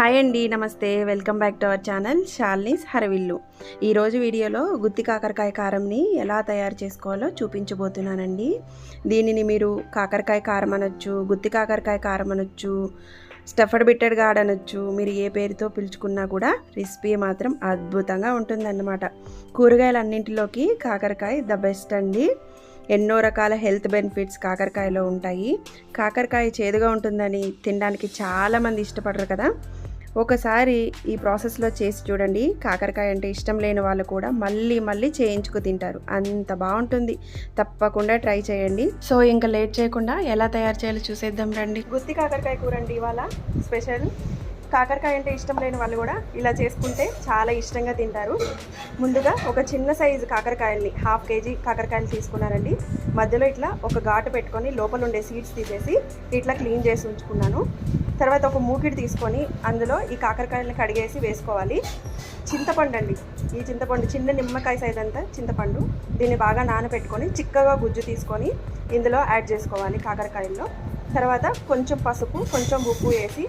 Hi అండి నమస్తే. Welcome back to our channel Shalni's Haravillu. ఈరోజు వీడియోలో గుత్తి కాకరకాయ కారంని ఎలా తయారు చేసుకోవాలో చూపించబోతున్నానండి. దీనిని మీరు కాకరకాయ కారం అనొచ్చు గుత్తి కాకరకాయ కారం అనొచ్చు స్టఫర్డ్ బిట్టెడ్ గార్డ్ అనొచ్చు మీరు ఏ పేరుతో పిలుచుకున్నా కూడా రెసిపీ మాత్రం అద్భుతంగా ఉంటుందన్నమాట. కూరగాయలన్నింటిలోకి కాకరకాయ ద బెస్ట్ అండి. ఎన్నో రకాల హెల్త్ బెనిఫిట్స్ కాకరకాయలో ఉంటాయి. కాకరకాయ చేదుగా ఉంటుందని తినడానికి చాలామంది ఇష్టపడరు కదా. ఒకసారి ఈ ప్రాసెస్లో చేసి చూడండి. కాకరకాయ అంటే ఇష్టం లేని వాళ్ళు కూడా మళ్ళీ మళ్ళీ చేయించుకు తింటారు. అంత బాగుంటుంది. తప్పకుండా ట్రై చేయండి. సో ఇంకా లేట్ చేయకుండా ఎలా తయారు చేయాలో చూసేద్దాం రండి. గుత్తి కాకరకాయ కూర అండి ఇవాళ స్పెషల్. కాకరకాయ అంటే ఇష్టం లేని వాళ్ళు కూడా ఇలా చేసుకుంటే చాలా ఇష్టంగా తింటారు. ముందుగా ఒక చిన్న సైజు కాకరకాయల్ని హాఫ్ కేజీ కాకరకాయలు తీసుకున్నానండి మధ్యలో ఇట్లా ఒక ఘాటు పెట్టుకొని లోపల ఉండే సీడ్స్ తీసేసి ఇట్లా క్లీన్ చేసి ఉంచుకున్నాను. తర్వాత ఒక మూకిడి తీసుకొని అందులో ఈ కాకరకాయలను కడిగేసి వేసుకోవాలి. చింతపండు అండి. ఈ చింతపండు చిన్న నిమ్మకాయ సైజ్ అంతా చింతపండు. దీన్ని బాగా నానబెట్టుకొని చిక్కగా గుజ్జు తీసుకొని ఇందులో యాడ్ చేసుకోవాలి కాకరకాయల్లో. తర్వాత కొంచెం పసుపు కొంచెం ఉప్పు వేసి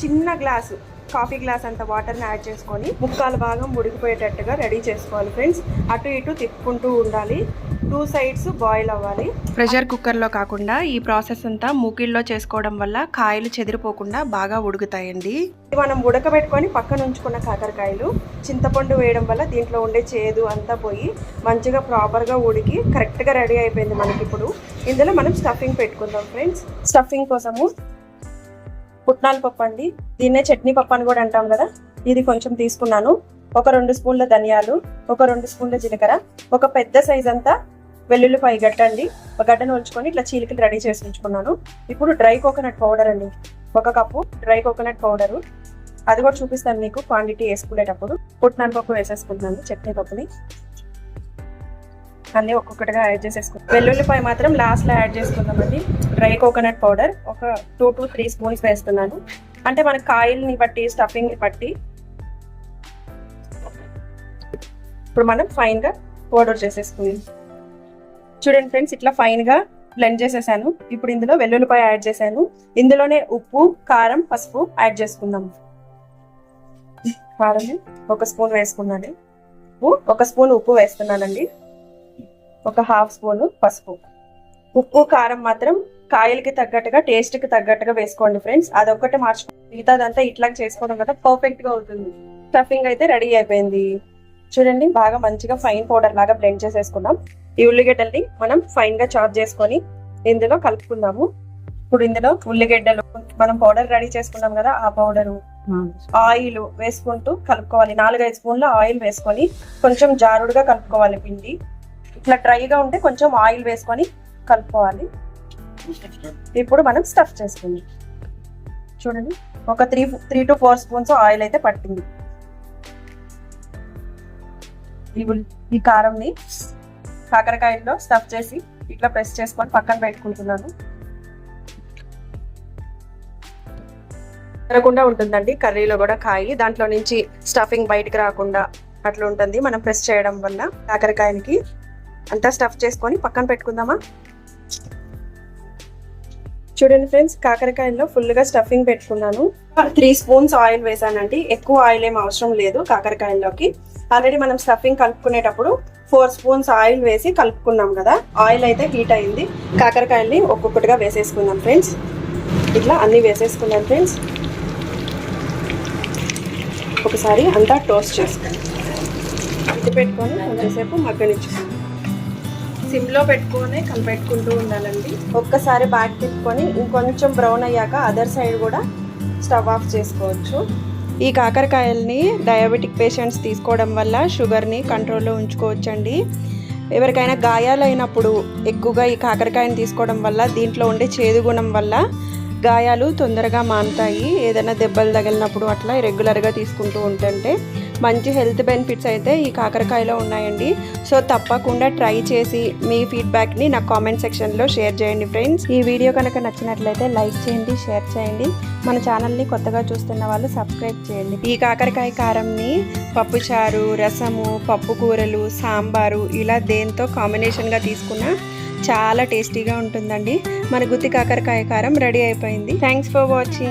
చిన్న గ్లాసు కాఫీ గ్లాస్ అంత వాటర్ని యాడ్ చేసుకొని ముక్కాల భాగం ఉడికిపోయేటట్టుగా రెడీ చేసుకోవాలి ఫ్రెండ్స్. అటు ఇటు తిప్పుకుంటూ ఉండాలి. టూ సైడ్స్ బాయిల్ అవ్వాలి. ప్రెషర్ కుక్కర్లో కాకుండా ఈ ప్రాసెస్ అంతా మూకిళ్ళలో చేసుకోవడం వల్ల కాయలు చెదిరిపోకుండా బాగా ఉడుకుతాయండి. మనం ఉడకబెట్టుకొని పక్కన ఉంచుకున్న కాకరకాయలు చింతపండు వేయడం వల్ల దీంట్లో ఉండే చేదు అంతా పోయి మంచిగా ప్రాపర్గా ఉడికి కరెక్ట్గా రెడీ అయిపోయింది మనకి ఇప్పుడు ఇందులో మనం స్టఫింగ్ పెట్టుకుందాం ఫ్రెండ్స్. స్టఫింగ్ కోసము పుట్నాల పప్పు అండి. దీన్నే చట్నీ పప్పు అని కూడా అంటాం కదా. ఇది కొంచెం తీసుకున్నాను. ఒక రెండు స్పూన్ల ధనియాలు ఒక రెండు స్పూన్ల జీలకర్ర ఒక పెద్ద సైజ్ అంతా వెల్లుల్లిపాయ గడ్డ అండి. ఒక గడ్డను ఉంచుకొని ఇట్లా చీలికలు రెడీ చేసి ఉంచుకున్నాను. ఇప్పుడు డ్రై కోకోనట్ పౌడర్ అండి. ఒక కప్పు డ్రై కోకోనట్ పౌడరు. అది కూడా చూపిస్తాను మీకు క్వాంటిటీ వేసుకునేటప్పుడు. పుట్నాల పప్పు వేసేసుకుంటున్నాను చట్నీ పప్పుని. అన్నీ ఒక్కొక్కటిగా యాడ్ చేసేసుకుందాం. వెల్లుల్లిపాయ మాత్రం లాస్ట్లో యాడ్ చేసుకుందామండి. డ్రై కోకోనట్ పౌడర్ ఒక టూ టు త్రీ స్పూన్స్ వేస్తున్నాను. అంటే మన కాయల్ని బట్టి స్టఫింగ్ని బట్టి ఇప్పుడు మనం ఫైన్గా పౌడర్ చేసేసుకుందాం. చూడండి ఫ్రెండ్స్ ఇట్లా ఫైన్గా బ్లెండ్ చేసేసాను. ఇప్పుడు ఇందులో వెల్లుల్లిపాయ యాడ్ చేశాను. ఇందులోనే ఉప్పు కారం పసుపు యాడ్ చేసుకుందాం. కారం ఒక స్పూన్ వేసుకున్నాను. ఉప్పు ఒక స్పూన్ ఉప్పు వేస్తున్నానండి. ఒక హాఫ్ స్పూన్ పసుపు. ఉప్పు కారం మాత్రం కాయలకి తగ్గట్టుగా టేస్ట్కి తగ్గట్టుగా వేసుకోండి ఫ్రెండ్స్ అదొక్కటి మార్చుకోండి మిగతాదంతా ఇట్లా చేసుకోవడం కదా పర్ఫెక్ట్గా అవుతుంది. స్టఫింగ్ అయితే రెడీ అయిపోయింది. చూడండి బాగా మంచిగా ఫైన్ పౌడర్ లాగా బ్లెండ్ చేసేసుకున్నాం. ఈ ఉల్లిగడ్డల్ని మనం ఫైన్గా చాప్ చేసుకొని ఇందులో కలుపుకుందాము. ఇప్పుడు ఇందులో ఉల్లిగడ్డలు మనం పౌడర్ రెడీ చేసుకున్నాం కదా ఆ పౌడరు ఆయిల్ వేసుకుంటూ కలుపుకోవాలి. నాలుగైదు స్పూన్ల ఆయిల్ వేసుకొని కొంచెం జారుడుగా కలుపుకోవాలి పిండి. ఇట్లా డ్రైగా ఉంటే కొంచెం ఆయిల్ వేసుకొని కలుపుకోవాలి. ఇప్పుడు మనం స్టఫ్ చేసుకుందాం. చూడండి ఒక three three to four spoons oil అయితే పట్టింది. ఈ కారంని కాకరకాయల్లో స్టఫ్ చేసి ఇట్లా ప్రెస్ చేసుకొని పక్కన పెట్టుకుంటున్నాను. తినకుండా ఉంటుందండి కర్రీలో కూడా కాయి. దాంట్లో నుంచి స్టఫింగ్ బయటకు రాకుండా అట్లా ఉంటుంది. మనం ప్రెస్ చేయడం వల్ల కాకరకాయలకి అంతా స్టఫ్ చేసుకొని పక్కన పెట్టుకుందామా? చూడండి ఫ్రెండ్స్ కాకరకాయల్లో ఫుల్గా స్టఫింగ్ పెట్టుకున్నాను. త్రీ స్పూన్స్ ఆయిల్ వేసానండి. ఎక్కువ ఆయిల్ ఏం అవసరం లేదు కాకరకాయల్లోకి. ఆల్రెడీ మనం స్టఫింగ్ కలుపుకునేటప్పుడు ఫోర్ స్పూన్స్ ఆయిల్ వేసి కలుపుకున్నాం కదా. ఆయిల్ అయితే హీట్ అయింది. కాకరకాయల్ని ఒక్కొక్కటిగా వేసేసుకుందాం ఫ్రెండ్స్ ఇట్లా అన్ని వేసేసుకున్నాం ఫ్రెండ్స్ ఒకసారి అంతా టోస్ట్ చేసుకుందాం. ఇది పెట్టుకొని కొంచెంసేపు మగ్గనిచ్చుకుందాం. సిమ్లో పెట్టుకొని కలిపెట్టుకుంటూ ఉండాలండి. ఒక్కసారి బ్యాక్ తిప్పుకొని ఇంకొంచెం బ్రౌన్ అయ్యాక అదర్ సైడ్ కూడా స్టవ్ ఆఫ్ చేసుకోవచ్చు. ఈ కాకరకాయల్ని డయాబెటిక్ పేషెంట్స్ తీసుకోవడం వల్ల షుగర్ని కంట్రోల్లో ఉంచుకోవచ్చండి. ఎవరికైనా గాయాలైనప్పుడు ఎక్కువగా ఈ కాకరకాయని తీసుకోవడం వల్ల దీంట్లో ఉండే చేదు గుణం వల్ల గాయాలు తొందరగా మానుతాయి. ఏదైనా దెబ్బలు తగిలినప్పుడు అట్లా రెగ్యులర్గా తీసుకుంటూ ఉంటుంటే మంచి హెల్త్ బెనిఫిట్స్ అయితే ఈ కాకరకాయలో ఉన్నాయండి. సో తప్పకుండా ట్రై చేసి మీ ఫీడ్బ్యాక్ని నా కామెంట్ సెక్షన్లో షేర్ చేయండి ఫ్రెండ్స్. ఈ వీడియో కనుక నచ్చినట్లయితే లైక్ చేయండి షేర్ చేయండి. మన ఛానల్ని కొత్తగా చూస్తున్న వాళ్ళు సబ్స్క్రైబ్ చేయండి. ఈ కాకరకాయ కారంని పప్పుచారు రసము పప్పు కూరలు సాంబారు ఇలా దేంతో కాంబినేషన్గా తీసుకున్న చాలా టేస్టీగా ఉంటుందండి. మన గుత్తి కాకరకాయ కారం రెడీ అయిపోయింది. Thanks for watching.